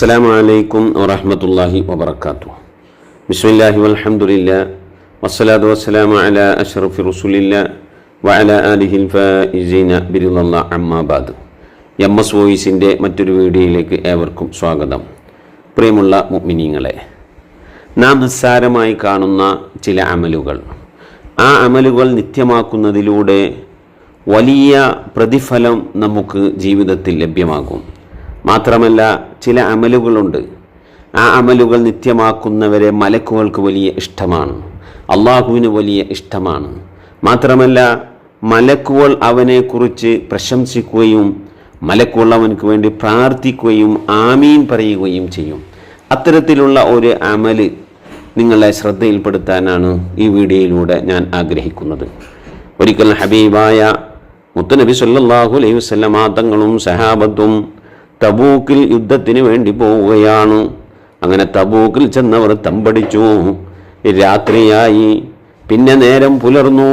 അസ്സാം വലൈക്കും വറഹമത്തല്ലാഹി വബർക്കാത്തു ബിസ്മില്ലാഹി വലഹമുല്ല വസ്സലാത്തു വസ്സലാമ അല അഷറഫി റസുലില്ല വഅല അലിഹിൻ ഫീന ബിരുല്ല അമ്മാബാദ് എം എസ് വോയിസിന്റെ മറ്റൊരു വീഡിയോയിലേക്ക് ഏവർക്കും സ്വാഗതം. പ്രിയമുള്ള മുഗ്മിനീങ്ങളെ നാം നിസ്സാരമായി കാണുന്ന ചില അമലുകൾ. ആ അമലുകൾ നിത്യമാക്കുന്നതിലൂടെ വലിയ പ്രതിഫലം നമുക്ക് ജീവിതത്തിൽ ലഭ്യമാകും. മാത്രമല്ല ചില അമലുകളുണ്ട്. ആ അമലുകൾ നിത്യമാക്കുന്നവരെ മലക്കുകൾക്ക് വലിയ ഇഷ്ടമാണ്. അള്ളാഹുവിന് വലിയ ഇഷ്ടമാണ്. മാത്രമല്ല മലക്കുകൾ അവനെക്കുറിച്ച് പ്രശംസിക്കുകയും മലക്കുകൾ അവനക്ക് വേണ്ടി പ്രാർത്ഥിക്കുകയും ആമീൻ പറയുകയും ചെയ്യും. അത്തരത്തിലുള്ള ഒരു അമൽ നിങ്ങളെ ശ്രദ്ധയിൽപ്പെടുത്താനാണ് ഈ വീഡിയോയിലൂടെ ഞാൻ ആഗ്രഹിക്കുന്നത്. ഒരിക്കൽ ഹബീബായ മുത്തനബി സല്ലാഹു അലൈഹി വസല്ലമ തങ്ങളും സഹാബത്തും തബൂക്കിൽ യുദ്ധത്തിന് വേണ്ടി പോവുകയാണ്. അങ്ങനെ തബൂക്കിൽ ചെന്നവർ തമ്പടിച്ചു. രാത്രിയായി. പിന്നെ നേരം പുലർന്നു.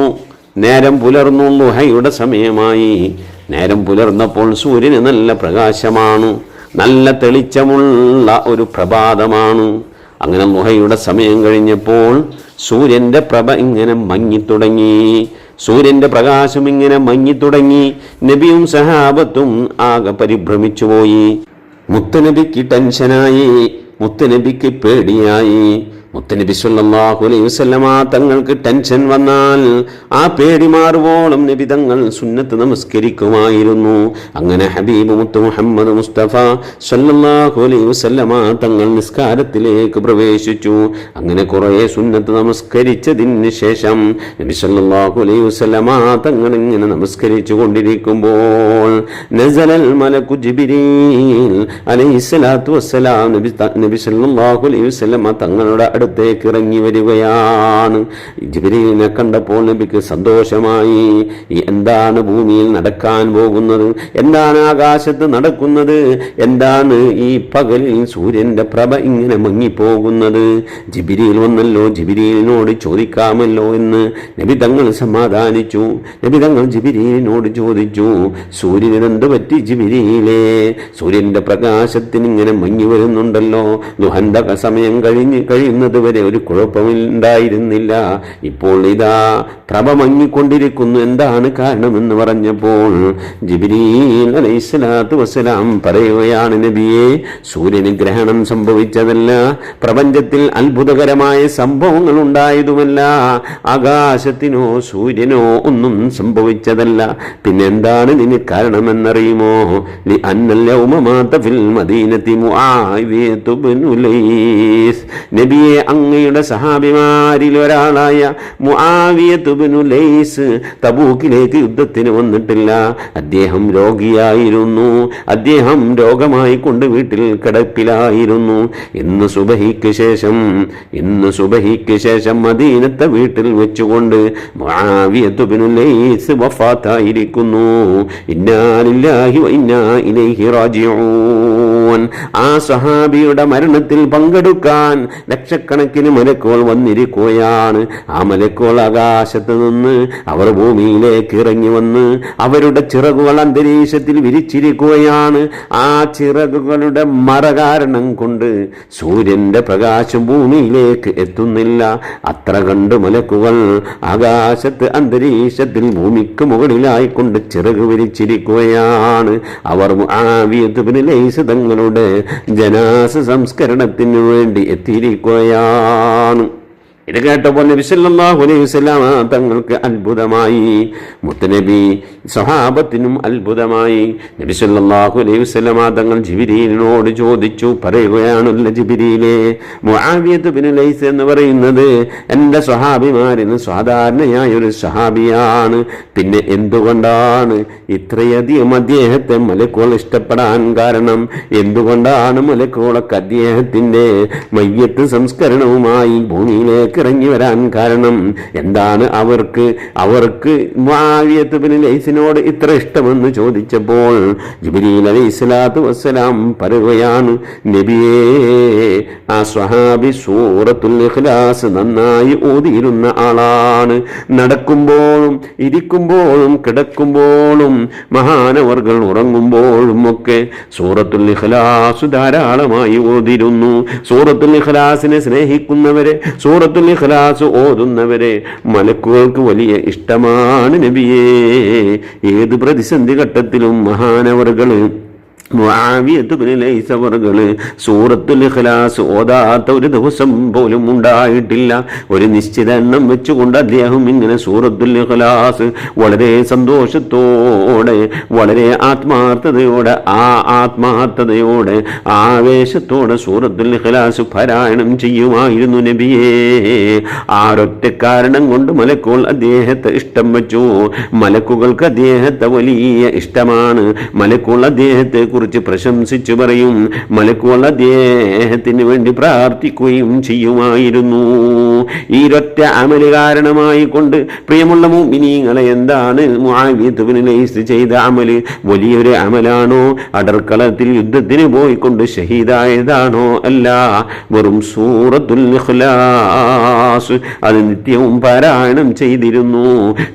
നേരം പുലർന്നു ലുഹയുടെ സമയമായി. നേരം പുലർന്നപ്പോൾ സൂര്യന് നല്ല പ്രകാശമാണ്. നല്ല തെളിച്ചമുള്ള ഒരു പ്രഭാതമാണ്. അങ്ങനെ ലുഹയുടെ സമയം കഴിഞ്ഞപ്പോൾ സൂര്യന്റെ പ്രഭ ഇങ്ങനെ മങ്ങിത്തുടങ്ങി. സൂര്യന്റെ പ്രകാശം ഇങ്ങനെ മങ്ങിത്തുടങ്ങി നബിയും സഹാബത്തും ആകെ പരിഭ്രമിച്ചുപോയി മുത്തനബിക്ക് ടെൻഷനായി മുത്തനബിക്ക് പേടിയായി. മുത്തനബി സല്ലല്ലാഹു അലൈഹി വസല്ലമ തങ്ങൾക്ക് ടെൻഷൻ വന്നാൽ ആ പേടി മാറുവോളം നബി തങ്ങൾ സുന്നത്ത് നമസ്കരിക്കുമായിരുന്നു. അങ്ങനെ ഹബീബ് മുത്ത് മുഹമ്മദ് മുസ്തഫ സല്ലല്ലാഹു അലൈഹി വസല്ലമ തങ്ങൾ നിസ്കാരത്തിലേക്ക് പ്രവേശിച്ചു. അങ്ങനെ കുറേ സുന്നത്ത് നമസ്കരിച്ചതിന് ശേഷം നബി സല്ലല്ലാഹു അലൈഹി വസല്ലമ തങ്ങൾ ഇങ്ങനെ നമസ്കരിച്ചു കൊണ്ടിരിക്കുമ്പോൾ നസലൽ മലക്കു ജിബ്രീൽ അലൈഹിസ്സലാത്തു വസ്സലാം നബി നബി സല്ലല്ലാഹു അലൈഹി വസല്ലമ തങ്ങളുടെ അടുത്തേക്ക് ഇറങ്ങി വരികയാണ്. ജിബ്രീലിനെ കണ്ടപ്പോൾ നബിക്ക് സന്തോഷമായി. എന്താണ് ഭൂമിയിൽ നടക്കാൻ പോകുന്നത്? എന്താണ് ആകാശത്ത് നടക്കുന്നത്? എന്താണ് ഈ പകലിൽ സൂര്യന്റെ പ്രഭ ഇങ്ങനെ മങ്ങിപ്പോകുന്നത്? ജിബിരിയിൽ വന്നല്ലോ ജിബിരിയിലിനോട് ചോദിക്കാമല്ലോ എന്ന് നബി തങ്ങൾ സമാധാനിച്ചു. നബി തങ്ങൾ ജിബിരിയിലിനോട് ചോദിച്ചു സൂര്യനെന്ത് പറ്റി ജിബിരിയിലെ സൂര്യന്റെ പ്രകാശത്തിന് ഇങ്ങനെ മങ്ങി വരുന്നുണ്ടല്ലോ. ദുഹന്ത സമയം കഴിഞ്ഞ് വരെ ഒരു കുഴപ്പമുണ്ടായിരുന്നില്ല ഇപ്പോൾ ഇതാ പ്രഭ മങ്ങിക്കൊണ്ടിരിക്കുന്നു എന്താണ് കാരണമെന്ന് പറഞ്ഞപ്പോൾ ജിബിരീൽ അലൈസ്ലാത്തു വസ്സലാം പറയുകയാണ് നബിയെ സൂര്യന് ഗ്രഹണം സംഭവിച്ചതല്ല. പ്രപഞ്ചത്തിൽ അത്ഭുതകരമായ സംഭവങ്ങൾ ഉണ്ടായതുമല്ല. ആകാശത്തിനോ സൂര്യനോ ഒന്നും സംഭവിച്ചതല്ല. പിന്നെന്താണ് ഇതിന് കാരണമെന്നറിയുമോ? നബിയെ അങ്ങയുടെ സഹാബിമാരിൽ ഒരാളായ ലൈസ് തബൂക്കിലേക്ക് യുദ്ധത്തിന് വന്നിട്ടില്ല. അദ്ദേഹം രോഗിയായിരുന്നു. അദ്ദേഹം രോഗമായി കൊണ്ട് വീട്ടിൽ കിടപ്പിലായിരുന്നു. ഇന്ന് സുബഹിക്ക് ശേഷം ഇന്ന് സുബഹിക്ക് ശേഷം മദീനത്തെ വീട്ടിൽ വെച്ചുകൊണ്ട് മുആവിയതു ഇബ്നു ലൈസ് വഫാത്തായിരിക്കുന്നു. ഇന്നാലില്ലാഹി ഇന്നാ ഇലൈഹി റാജിഊൻ. ആ സഹാബിയുടെ മരണത്തിൽ പങ്കെടുക്കാൻ ലക്ഷക്കണക്കിന് മലക്കോൾ വന്നിരിക്കുകയാണ്. ആ മലക്കോൾ ആകാശത്ത് നിന്ന് അവർ ഭൂമിയിലേക്ക് ഇറങ്ങി വന്ന് അവരുടെ ചിറകുകൾ അന്തരീക്ഷത്തിൽ വിരിച്ചിരിക്കുകയാണ്. ആ ചിറകുകളുടെ മറ കാരണം കൊണ്ട് സൂര്യന്റെ പ്രകാശം ഭൂമിയിലേക്ക് എത്തുന്നില്ല. അത്ര കണ്ട് മലക്കുകൾ ആകാശത്ത് അന്തരീക്ഷത്തിൽ ഭൂമിക്ക് മുകളിലായിക്കൊണ്ട് ചിറക് വിരിച്ചിരിക്കുകയാണ്. അവർ ആവിയത്തുപിനിലേസ് തങ്ങളുടെ ജനാസ സംസ്കരണത്തിനു വേണ്ടി എത്തിയിരിക്കുകയാണ്. ആമയാനും ഇത് കേട്ടപ്പോൾ നബി അലൈഹി തങ്ങൾക്ക് അത്ഭുതമായി. മുത്തനബി സ്വഹാബത്തിനും അത്ഭുതമായി. നബി അലൈഹി തങ്ങൾ ജിബിരിയിലിനോട് ചോദിച്ചു പറയുകയാണല്ലോ ജിബിരിയിലെ മുആവിയത്ത് ലൈസ് എന്ന് പറയുന്നത് എന്റെ സ്വഹാബിമാരിന്ന് സാധാരണയായ ഒരു സ്വഹാബിയാണ്. പിന്നെ എന്തുകൊണ്ടാണ് ഇത്രയധികം അദ്ദേഹത്തെ മലക്കോൾ ഇഷ്ടപ്പെടാൻ കാരണം? എന്തുകൊണ്ടാണ് മലക്കോളൊക്കെ അദ്ദേഹത്തിന്റെ മയ്യത്ത് സംസ്കരണവുമായി ഭൂമിയിലേക്ക് ദുനിയാവിലേക്ക് ഇറങ്ങി വരാൻ കാരണം എന്താണ് അവർക്ക്? അവർക്ക് മുആവിയത്ത് ബിൻ ലൈസിനോട് ഇത്ര ഇഷ്ടമെന്ന് ചോദിച്ചപ്പോൾ ജിബിലീൽ അലൈഹി സ്വലാത്തു വസ്സലാം പറയുകയാണ് നബിയേ ആ സ്വഹാബി സൂറത്തുൽ ഇഖ്ലാസ് നന്നായി ഓതിയിരുന്ന ആളാണ്. നടക്കുമ്പോഴും ഇരിക്കുമ്പോഴും കിടക്കുമ്പോഴും മഹാനവർകൾ ഉറങ്ങുമ്പോഴും ഒക്കെ സൂറത്തുൽ ഇഖ്ലാസ് ധാരാളമായി ഓതിരുന്നു സൂറത്തുൽ ഇഖ്ലാസിനെ സ്നേഹിക്കുന്നവരെ സൂറത്തുൽ ഇഖ്ലാസ് ഓതുന്നവരെ മലക്കുകൾക്ക് വലിയ ഇഷ്ടമാണ് നബിയേ. ഏത് പ്രതിസന്ധി ഘട്ടത്തിലും മഹാനവറുകൾ മുആവിയത്തുബിനൈസവറുകൾ സൂറത്തുൽ ഇഖ്ലാസ് ഓതാത്ത ഒരു ദിവസം പോലും ഉണ്ടായിട്ടില്ല. ഒരു നിശ്ചിത എണ്ണം വെച്ചുകൊണ്ട് അദ്ദേഹം ഇങ്ങനെ സൂറത്തുൽ ഇഖ്ലാസ് വളരെ സന്തോഷത്തോടെ വളരെ ആത്മാർത്ഥതയോടെ ആ ആത്മാർത്ഥതയോടെ ആവേശത്തോടെ സൂറത്തുൽ ഇഖ്ലാസ് പാരായണം ചെയ്യുമായിരുന്നു നബിയേ. ആരൊറ്റ കാരണം കൊണ്ട് മലക്കുകൾ അദ്ദേഹത്തെ ഇഷ്ടം വെച്ചു. മലക്കുകൾക്ക് അദ്ദേഹത്തെ വലിയ ഇഷ്ടമാണ്. മലക്കുകൾ അദ്ദേഹത്തെ കുറിച്ച് പ്രശംസിച്ചു പറയും. മലക്കുകൾ അദ്ദേഹത്തിന് വേണ്ടി പ്രാർത്ഥിക്കുകയും ചെയ്യുമായിരുന്നു. ഈ ഒറ്റ അമൽ കാരണമായി കൊണ്ട് പ്രിയമുള്ള മുഅ്മിനീങ്ങളെ എന്താണ് ലൈസ് ചെയ്ത അമൽ? വലിയൊരു അമലാണോ? അടർക്കളത്തിൽ യുദ്ധത്തിന് പോയിക്കൊണ്ട് ഷഹീദായതാണോ? അല്ല. വെറും സൂറത്തുൽ ഇഖ്ലാസ് അത് നിത്യവും പാരായണം ചെയ്തിരുന്നു.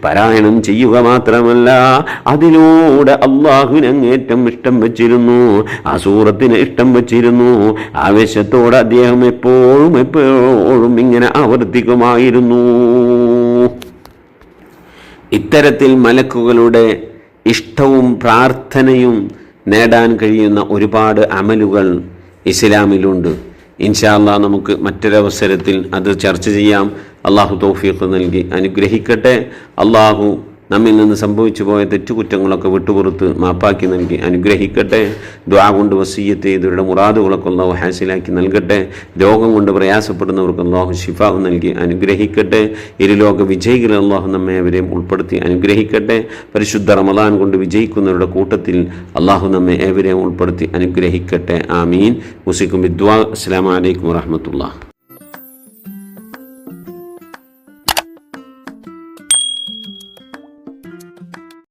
പാരായണം ചെയ്യുക മാത്രമല്ല അതിലൂടെ അള്ളാഹുവിനങ്ങേറ്റം ഇഷ്ടം ഇഷ്ടം വെച്ചിരുന്നു ആ സൂറത്തിന് ഇഷ്ടം വെച്ചിരുന്നു. ആവേശത്തോടെ അദ്ദേഹം എപ്പോഴും എപ്പോഴും ഇങ്ങനെ ആവർത്തിക്കുമായിരുന്നു. ഇത്തരത്തിൽ മലക്കുകളുടെ ഇഷ്ടവും പ്രാർത്ഥനയും നേടാൻ കഴിയുന്ന ഒരുപാട് അമലുകൾ ഇസ്ലാമിലുണ്ട്. ഇൻഷാല്ല നമുക്ക് മറ്റൊരവസരത്തിൽ അത് ചർച്ച ചെയ്യാം. അള്ളാഹു തോഫീഖ് നൽകി. അനുഗ്രഹിക്കട്ടെ. അള്ളാഹു നമ്മിൽ നിന്ന് സംഭവിച്ചു പോയ തെറ്റുകുറ്റങ്ങളൊക്കെ വിട്ടുപുറത്ത് മാപ്പാക്കി നൽകി അനുഗ്രഹിക്കട്ടെ. ദ്വാ കൊണ്ട് വസീയത്ത് ചെയ്തവരുടെ മുറാദുകളൊക്കെ അള്ളാഹു ഹാസിലാക്കി നൽകട്ടെ. രോഗം കൊണ്ട് പ്രയാസപ്പെടുന്നവർക്ക് അള്ളാഹു ഷിഫാവ് നൽകി അനുഗ്രഹിക്കട്ടെ. ഇരുലോക വിജയികളെ അള്ളാഹു നമ്മെ അവരെയും ഉൾപ്പെടുത്തി അനുഗ്രഹിക്കട്ടെ. പരിശുദ്ധ റമദാൻ കൊണ്ട് വിജയിക്കുന്നവരുടെ കൂട്ടത്തിൽ അള്ളാഹു നമ്മെ ഏവരെയും ഉൾപ്പെടുത്തി അനുഗ്രഹിക്കട്ടെ. ആമീൻ. മുസിക്കും വിദ്വാ അസ്സാം വലൈക്കും വാഹമത്തുള്ള